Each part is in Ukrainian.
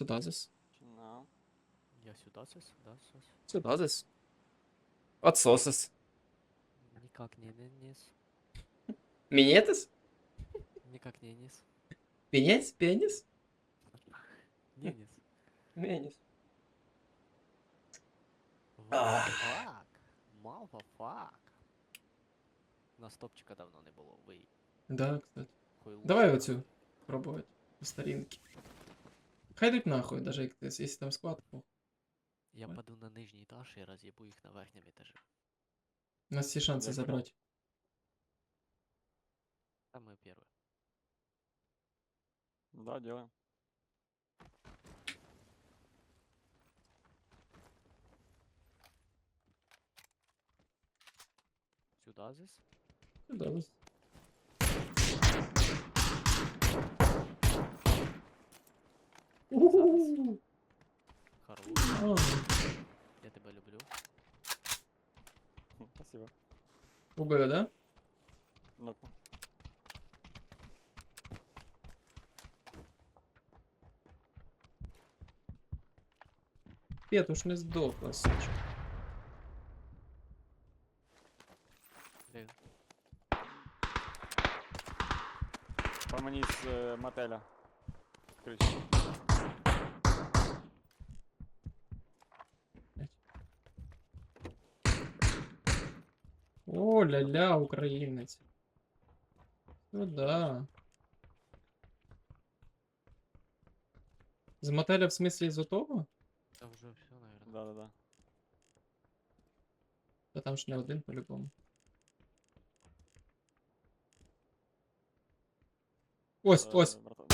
Сюда зис. No. Я сюда сос, сюда сос. Сюда зис. Отсосис. Никак не не низ. Мінєтис? Никак не низ. Пеніс? Пеніс? Не низ. Пеніс. What the fuck? Motherfuck. У нас топчика давно не було, вий. Да, кстати. Хуйло. Давай оцю пробувати. По старінки. Хай йдуть нахуй, даже як ти, якщо там склад. похуй. Я Давай. паду на нижній етаж і роз'єбу їх на верхньому етажі. У нас є шанси забрати. Самое первое. Да, делаем. Сюда здесь. Сюда. У-ху-ху. Хорош. А, Я тебе люблю. Хм, Спасибо. Убили, да? Ну, Петуш не здохла, сучка. Де? по мені з е, мотеля. Кричі. О, ля-ля, українець. Сюда. З мотеля в смислі з отого? Це вже все, наверное. Да-да-да. Та там ж не один по-любому. Ось, Е, ось, братан.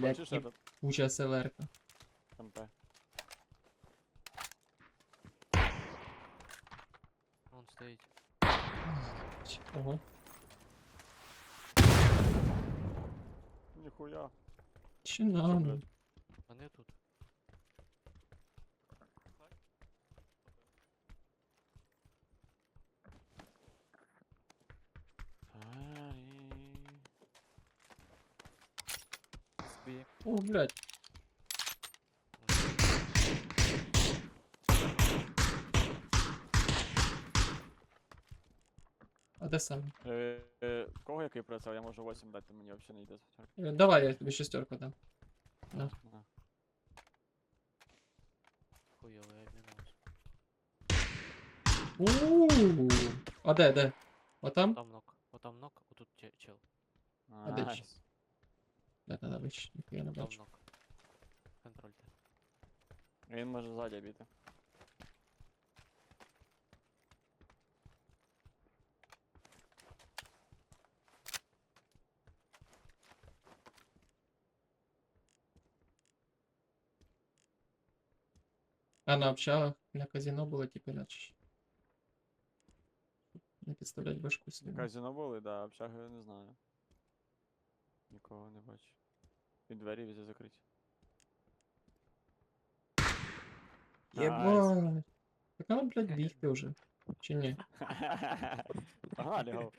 Блядь, хочеш этот куча селерка. МП? стоїть. Ого. Ніхуя. Чи надо? блядь? Вони тут. Збі. О, блядь. Де саме? Е, е, в кого який прицел? Я можу 8 дати, мені взагалі не йде звичайно. Е, Давай, я тобі шестерку дам. На. Хуйовий обмінус. Ууу. А де, де? Отам? Там нок. Отам нок, отут че- чел. А де Найс. ще? Де треба вище, ніхуя не Там бачу. нок. Контрольте. Він може ззаді бити. А на общагах на казино було типу іначе. Не підставлять башку собі. Казино були, да, общаги не знаю. Нікого не бачу. І двері везде закриті. Єбать. Так нам, блядь, бігти вже. Чи ні? Гол.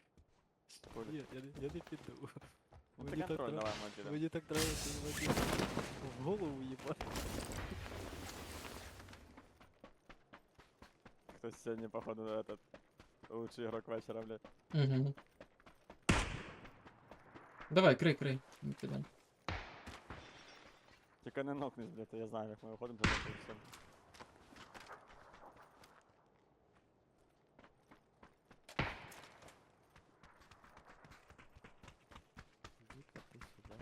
Ні, я не, я не піду. Ну Мені так контроль давай, ми підемо. Мені так нравится зводить в голову їбать. Хтось сьогодні, походу, этот лучший игрок вечера, блядь. Угу. Давай, крий, крий. Ми підемо. Тільки не нокнись, блядь, я знаю, як ми виходимо за таким всім. Іди-ка ти сюди.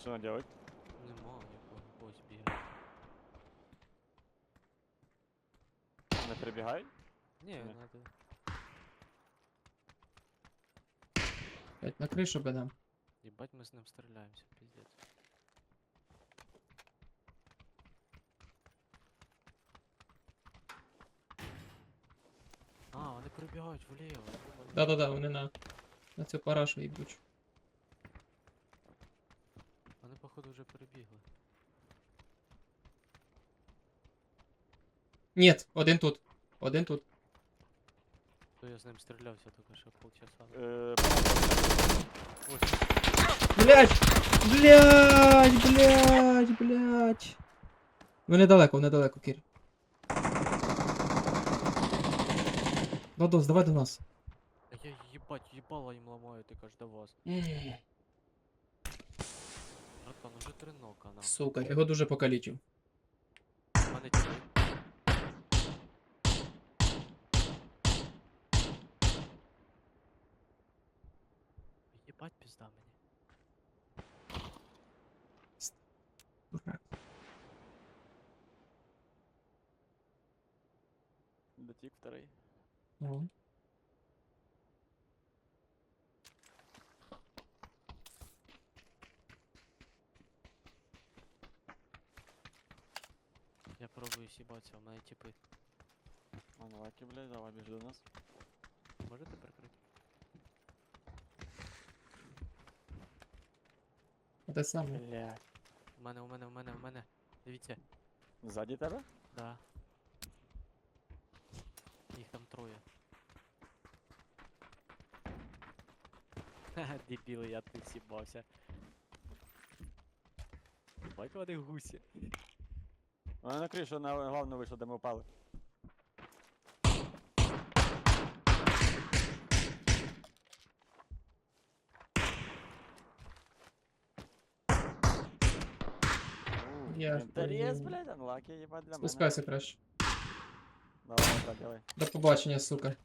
Що нам делать? Нема нікого. Ось бігає. Не прибігай? Ні, Ні. надо. Блядь, на кришу би нам. Їбать, ми з ним стріляємося, піздець. А, вони прибігають вліво. Да-да-да, вони на. На цю парашу їбучу. Вони, походу, вже перебігли. Нет, один тут. Один тут. То я з ним стрілявся тільки що полчаса. Е, Ось. Блять! Блять! Блять! Блять! Ви недалеко, недалеко, Кір. Додос, давай до нас. А я їбать, їбало їм ламаю, ти кажеш до вас. Братан, уже три нока, на. Сука, я його дуже покалічив. У мене тільки. Єбать пізда мені. Дурак. Дотік вторий. О. Я пробую сібатися, у мене типи. А ну лаки, блядь, давай до нас. Можете прикрити? А Те саме. Блядь. У мене, у мене, у мене, у мене. Дивіться, Ззаді тебе? да. Їх там троє. Ха, дебіли, я тут сібався. Бать вони гусі. Вона на кришу на главну вийшла, де ми впали. Я Інтерес, охуєв. блядь, анлаки, їбать для мене. Спускайся краще. Давай, давай. До побачення, сука.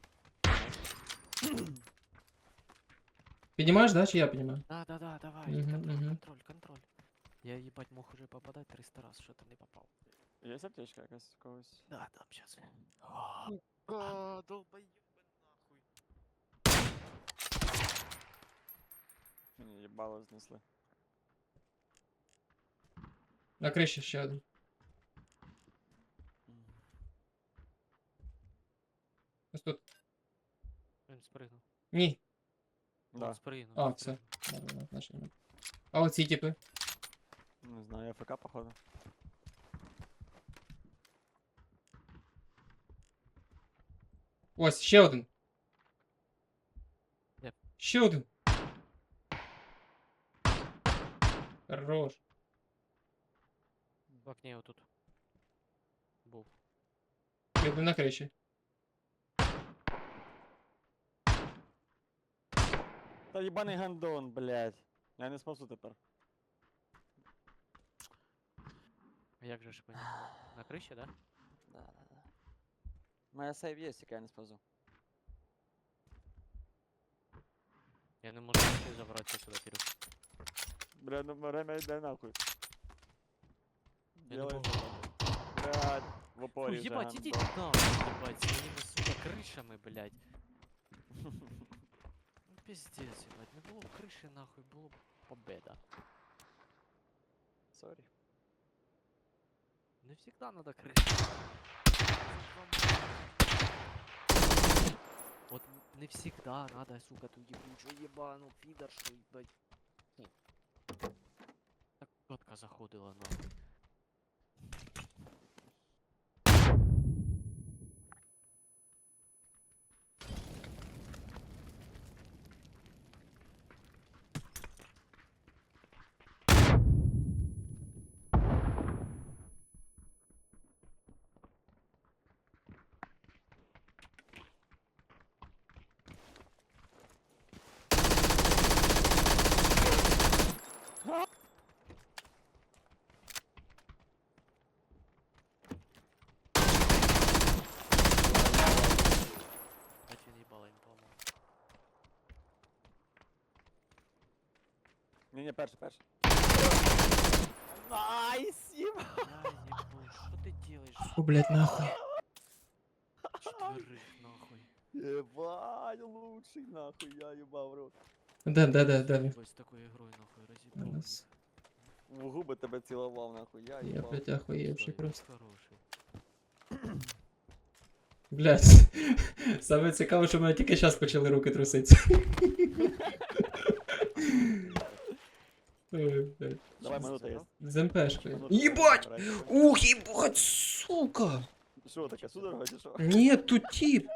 Піднімаєш, да, чи я піднімаю? Да, да, да, давай. Мгм, контроль, мгм. контроль, контроль. Я їбать мог уже попадать 300 раз, що ти не попав. Є аптечка якась у когось? Да, там сейчас. А, долбоёбы нахуй. Мені їбало знесли. На криші ще один. Ось тут. Він спригнув. Ні. Да. Он спригнув. А, він все. спригнув. Ладно, ладно, значить нема. А оці типи. Не знаю, АФК походу. Ось, ще один. Де? Ще один. Хорош. В окні отут. Був. Один на криші. Та їбаний гандон, блядь. Я не спасу тепер. А Як же ж мені? На криші, да? Да, да, да. Моя сейв є, тільки я не спасу. Я не можу ще забратися сюди, Кирюх. Бля, ну время йде нахуй. Я не Делай можу. це. Блядь, в опорі Ой, вже ебать, ідіть гандон. нахуй, ебать, своїми, сука, кришами, блядь. Ну, пиздец, ебать, не було б криші, нахуй, було б победа. Сорі. Не всегда надо крыши. Вот не всегда надо, сука, ту ебучую ебану пидоршу, ебать. Так котка заходила нахуй. Бать він їбала їм поламав. Ні, ні, перший, перший. Найс, їба. Я ебу, что ты делаешь? Фу, блядь, нахуй. Четверых, нахуй. Єбать, лучший нахуй, я їбав рот. Де, де, де, де він? Ебать, с такой игрой, нахуй, разъебал. Нас. В губи тебе цілував нахуй, я Я, їбав. блядь, охуєвший просто. Хороший. Блядь. Саме цікаве, що в мене тільки зараз почали руки труситися. Давай, минута є. З МПшкою. Єбать! Ух, єбать, сука! Що таке, судорога чи що? Ні, тут тип.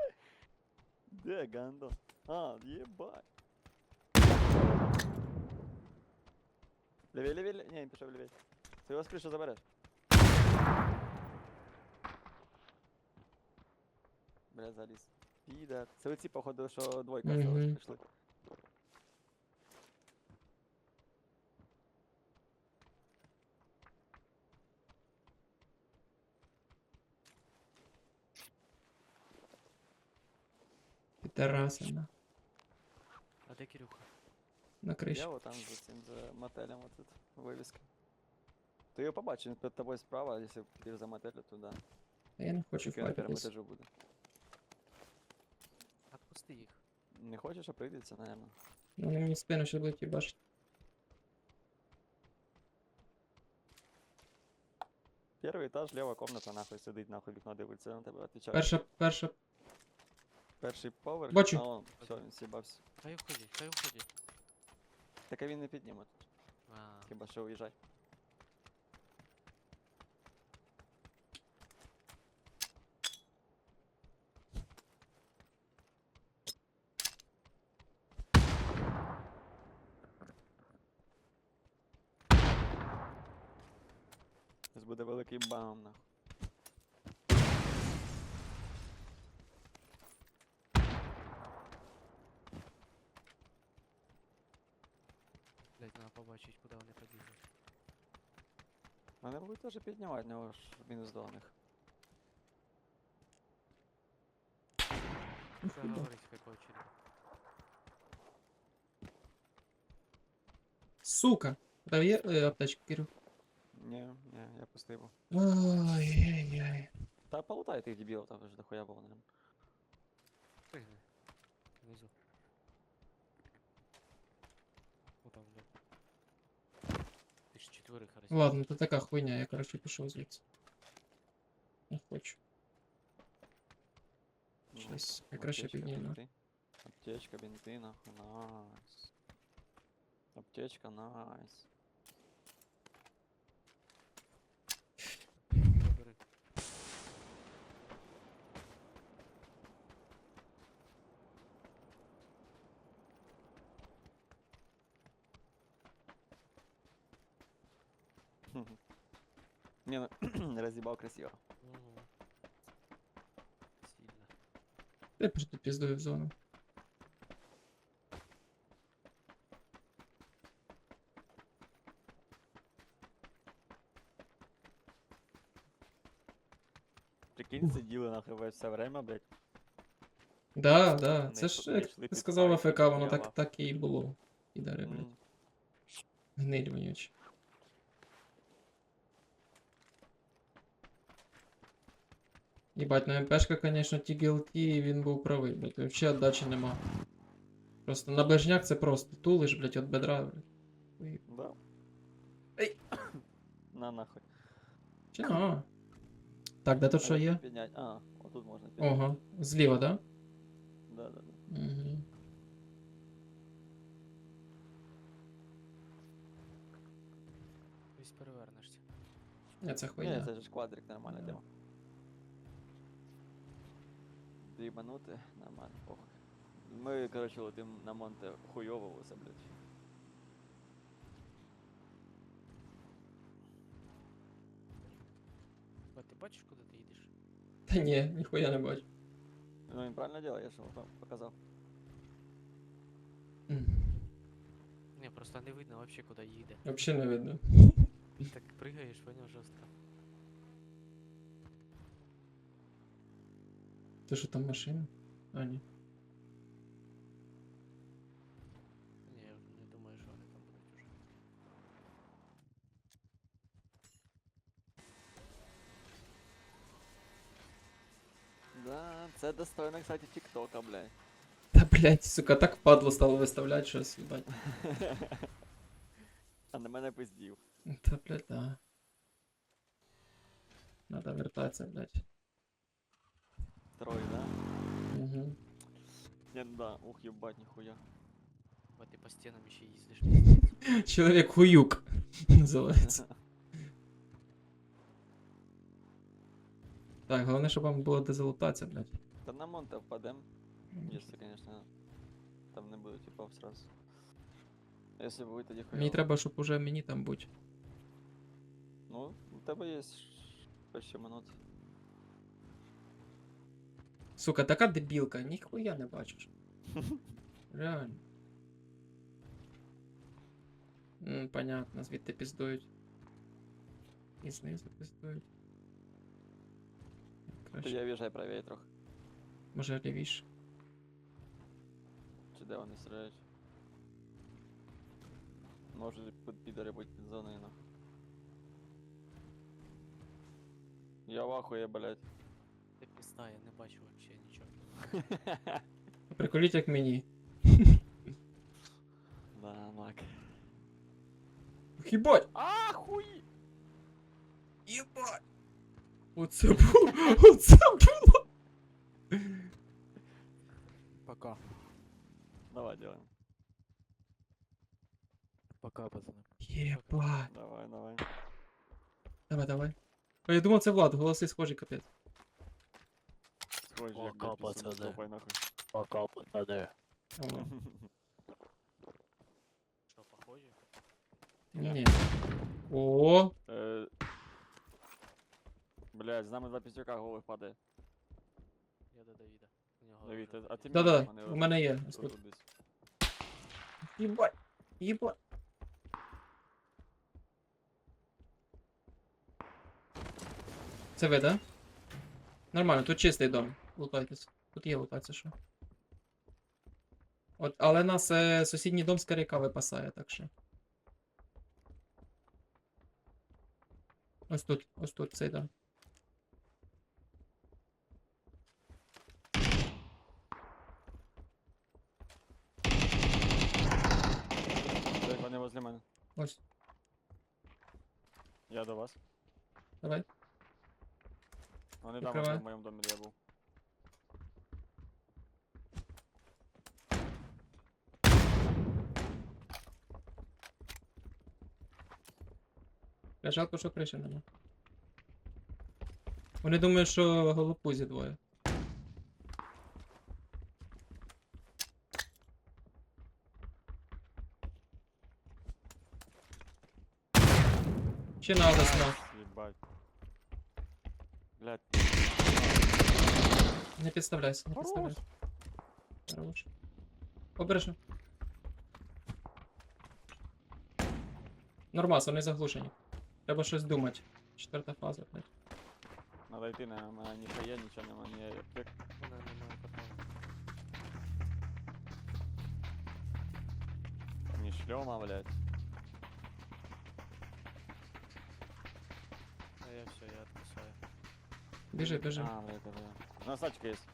Де Гандон? А, єбать. Лівей, лівей, лівей. Ні, він пішов лівей. Ти його з кришу забереш. Бля, заліз. Піде. Це ви походу, що двойка осталась, пішли. Підараси, на. А де Кирюха? На криші. Я отам за цим, за мотелем отут, вивіска. Ти його побачиш, він перед тобою справа, якщо підеш за мотелю, то да. А я не хочу Тільки на першому файтитись. етажу буде. Отпусти їх. Не хочеш, а прийдеться, наверное. Ну, вони мені спину ще будуть їбашити. Перший етаж, ліва комната, нахуй сидить, нахуй вікно дивиться на тебе, отвечає. Перша, перша. Перший поверх, Бачу. а он, все, він сібався. Хай уходять, хай уходять. Так а він не підніме тут, А, хіба що уїжджай. Зараз буде великий бам, нахуй. блядь, треба побачити, куди вони побігли. Вони будуть теж піднімати, в нього ж мінус до них. Ну, Що хуйня. говорить, хай по очереді. Сука! Та є е, аптечка, Кирю? Ні, ні, я пустий був. Ой-ой-ой. Та полутай тих дебілів, там вже дохуя було, наверное. Пригни. Внизу. Ти ж четверих раз. Ладно, то така хуйня, я короче пішов звідси. Не хочу. Ну, Щось я краще аптечка, підніму. бінти. Аптечка, бінти, нахуй, найс. Аптечка, найс. Не, ну, разъебал красиво. Угу. Сильно. Я просто піздую в зону. Прикинь, сиділи весь все время, блядь. Да, да. Це ж, як ти сказав АФК, воно так, так і було. Підари, блядь. Гниль вонючі. Єбать, ну МПшка, конечно, TGLT, він був правий, блядь. Вообще отдачі нема. Просто на ближняк це просто тулиш, блядь, от бедра, блядь. Да. Ей. На нахуй. Чи а. Так, де тут що є? Піднять. А, отут можна підняти. Ого, зліва, да? Да, да, да. Угу. Десь перевернешся. Не, це Ні, це ж квадрик, нормальна Да. тема. Дрібанути, нормально, похуй. Ми, коротше, летим на Монте хуйово усе, блядь. Ба, ти бачиш, куди ти їдеш? Та ні, ніхуя не бачу. Ну він правильно делає, я ж вам показав. Ні, просто не видно вообще, куди їде. Вообще не видно. Так пригаєш, поняв жорстко. Ти що там машина? А, ні. Ні, я не думаю, що вони там будуть уже. Да, це достойно, кстати, тіктока, блядь. Та блять, сука, так впадло стало виставляти щось, їбать. А на мене пиздів. Та блять, да. Надо вертатися, блять. Трой, да? Угу. Не, ну да, ух, ебать, ніхуя. Ба, ти по стінам ще їздиш. пиздець. Чоловік хуюк називається. Так, головне, щоб вам була дезолотація, блядь. Та на Монте впадем. Если, конечно, там не буде типов сразу. Если буде тоді хуйово. Мені треба, щоб уже мені там будь. Ну, у тебе є почти минут. Сука, така дебілка, ніхуя не бачиш. Реально. Ну, понятно, звідти піздують. І знизу піздують. Тоді Краще. я в'їжджай правее трохи. Може лівіше. Чи де вони стріляють? Може під підари бути під зоною нахуй. Я в ахує, блядь. Пізда, я не бачу вообще нічого. Приколіть як мені. Да, мак. Хібать! А, хуй! Єбать! Оце було! Оце було! Пока. Давай делаем. Пока, пацани. Єбать! Давай, давай. Давай, давай. О, я думав, це Влад, голоси схожі, капець. Як блядь, пацани, пацани. топай нахуй. Пока. О, Що, похожі? ні. О, Е, Блядь, з нами два піздюка голих падає. Я до Давіда. У нього Давід, вже а- ти Давід. да-да, у мене є. Тут, десь. Єбать! Єбать! Це ви, да? Нормально, тут чистий дом. Лутайтесь. Тут є лутатися що. От, але нас е, сусідній дом з каряка випасає, так що. Ось тут, ось тут цей дом. Блядь, вони возле мене. Ось, Я до вас. давай. Вони там Прикривай. в моєму домі, де я був. Я жалко, що криші нема. Вони думають, що голопузі двоє. Ще надо знов. Блядь. Не підставляйся, не підставляйся. Хорош. Обережно. Нормас, вони заглушені. Треба щось думати. Четверта фаза, блядь. Надо йти, на мене ні хає, нічого нема, ні аптек. У мене немає патронів. Ні шльома, блядь. А я все, я відписаю. Біжи, біжи. А, блядь, это да. У нас тачка есть.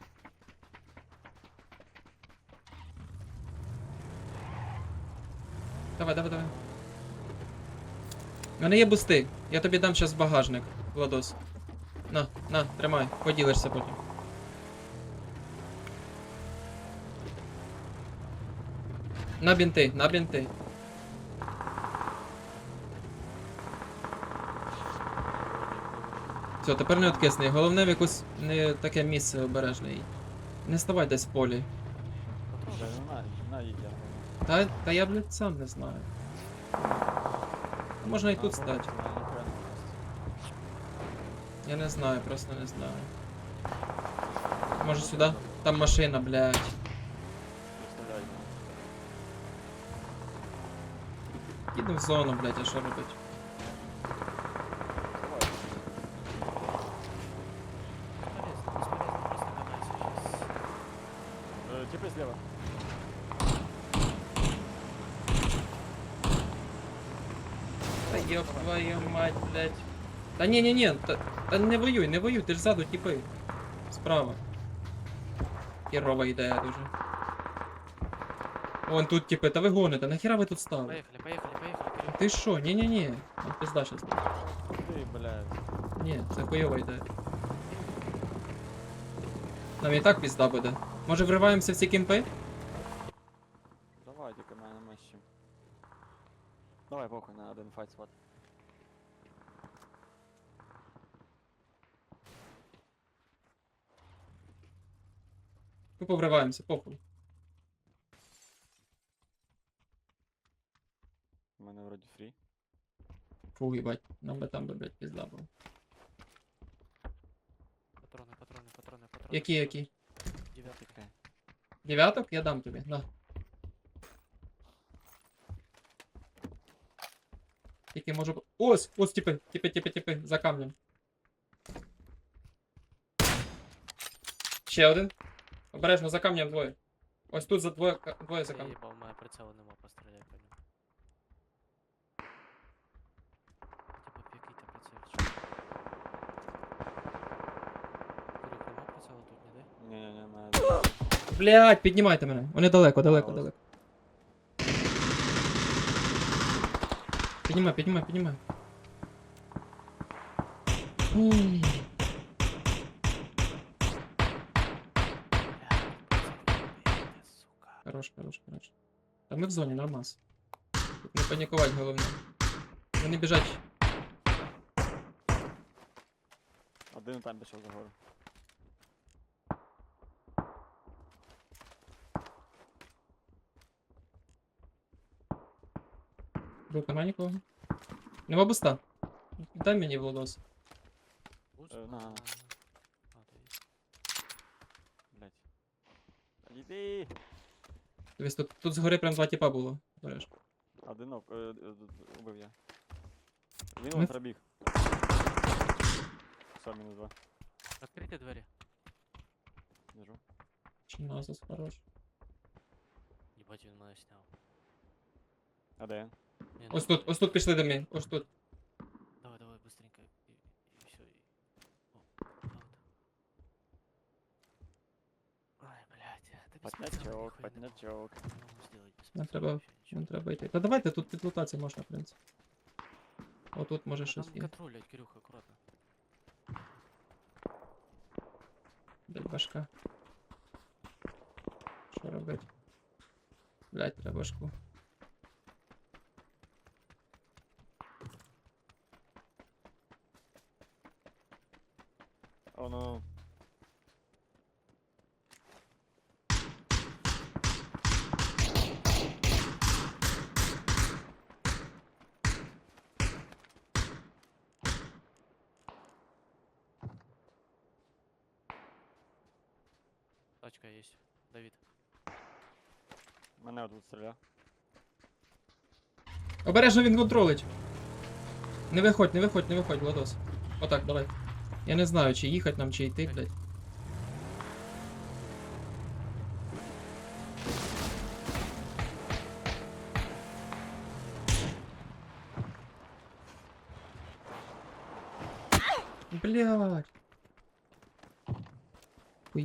Давай, давай, давай. У мене є бусти. Я тобі дам зараз багажник, Владос. На, на, тримай, поділишся потім. На бінти, на бінти. Все, тепер не откисни. Головне в якусь не таке місце обережне. Не ставай десь в полі. Та, та я, блядь, сам не знаю. Можна і тут А, стати. побачимо, я ніхуя не бачу. Я не знаю, просто не знаю. Може сюди? Там машина, блядь. Представляю, ну. Їдемо в зону, блядь, а що робить? Та ні, ні, ні, та, та не воюй, не воюй, ти ж ззаду тіпи. Справа. Херова ідея дуже. Вон тут типи, та ви гоните, нахіра ви тут стали? Поехали, поехали, поехали. Ти що? Ні, ні, ні. Нам пизда щас. Ти, блядь. Ні, це хуйова ідея. Нам і так пізда буде. Може вриваємося в ці кімпи? Давай, тільки мене нема. Давай, похуй на один файт спот. Повриваємося, похуй. У мене вроді фрі. Фу, їбать, нам би там би, блядь, пізда була. Патрони, патрони, патрони, патрони. Які, які? Дев'ятий. Дев'яток? Я дам тобі, на. Тільки можу. Ось! Ось типи, типи, типи, типи, за камнем. Ще один. Обережно за камнем двоє. Ось тут за двоє, ка- двоє за Я камнем. їбав, у мене прицелу нема, постріляй по ньому. Типа, в який ти прицел? Курик, нема прицелу тут, ніде? Ні-ні-ні, мене. Блять, піднімайте мене. Вони далеко, далеко, Ось. далеко. Піднімай, піднімай, піднімай. М. Хорош, хорош, хорош. Та ми в зоні, нормас. Тут не панікувати головне. Вони біжать. Один там пішов за гору. Тут нема нікого. Нема буста. Дай мені Владос. Буст? Е, на. А, а, то є. Блять. Іди! Дивись, тут, тут згори прям два тіпа було. Береш. Один ок, е, е, убив я. Він Ми пробіг. Все, мінус два. Відкрийте двері. Держу. Чи назас хорош. Їбать, він мене сняв. А де? Ні, Ось ну, тут, ось тут пішли до мене. Ось тут. сделать без Нам прицела треба- вообще нічого. Нам треба йти. Та давайте тут підлутатися можна, в принципі. Отут може А щось Там є. контролять, Кирюха, аккуратно. Блять, башка. Що робити? Блять, треба башку. О, ну. Тачка є. Давид. Мене тут стріляє. Обережно він контролить. Не виходь, не виходь, не виходь, Владос. Отак, давай. Я не знаю, чи їхати нам, чи йти, блядь. Блядь.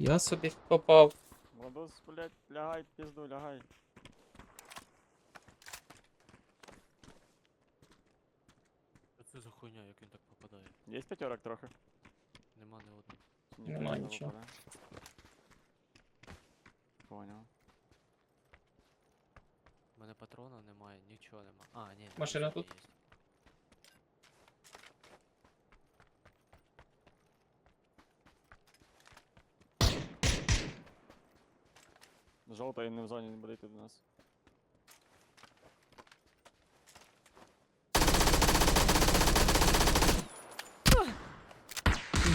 Хуя собі попав. Владос, блять, лягай, пізду, лягай. Що це за хуйня, як він так попадає? Є п'ятерок трохи? Нема ні одного. Ні, Нема нічого. попадає. Поняв. У мене патронів немає, нічого нема. А, ні. Машина тут? є. Жовта він не в зоні не буде йти до нас.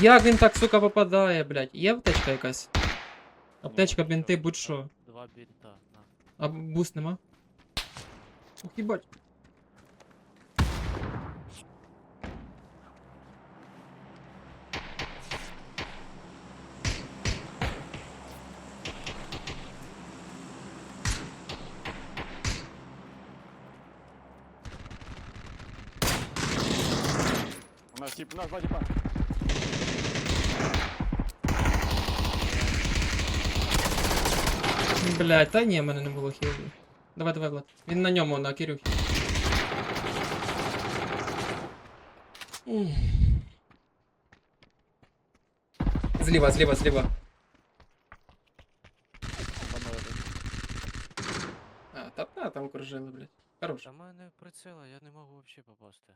Як він так, сука, попадає, блядь? Є аптечка якась? Аптечка, бінти, будь-що. Два бінта, на. А буст нема? Ух, їбать. Тип, у нас два типа. Блядь, та ні, в мене не було хілу. Давай, давай, Влад. Він на ньому, на Кирюхі. Зліва, зліва, зліва. А, та, та там кружили, блядь. Хорош. Та в мене прицела, я не можу взагалі попасти.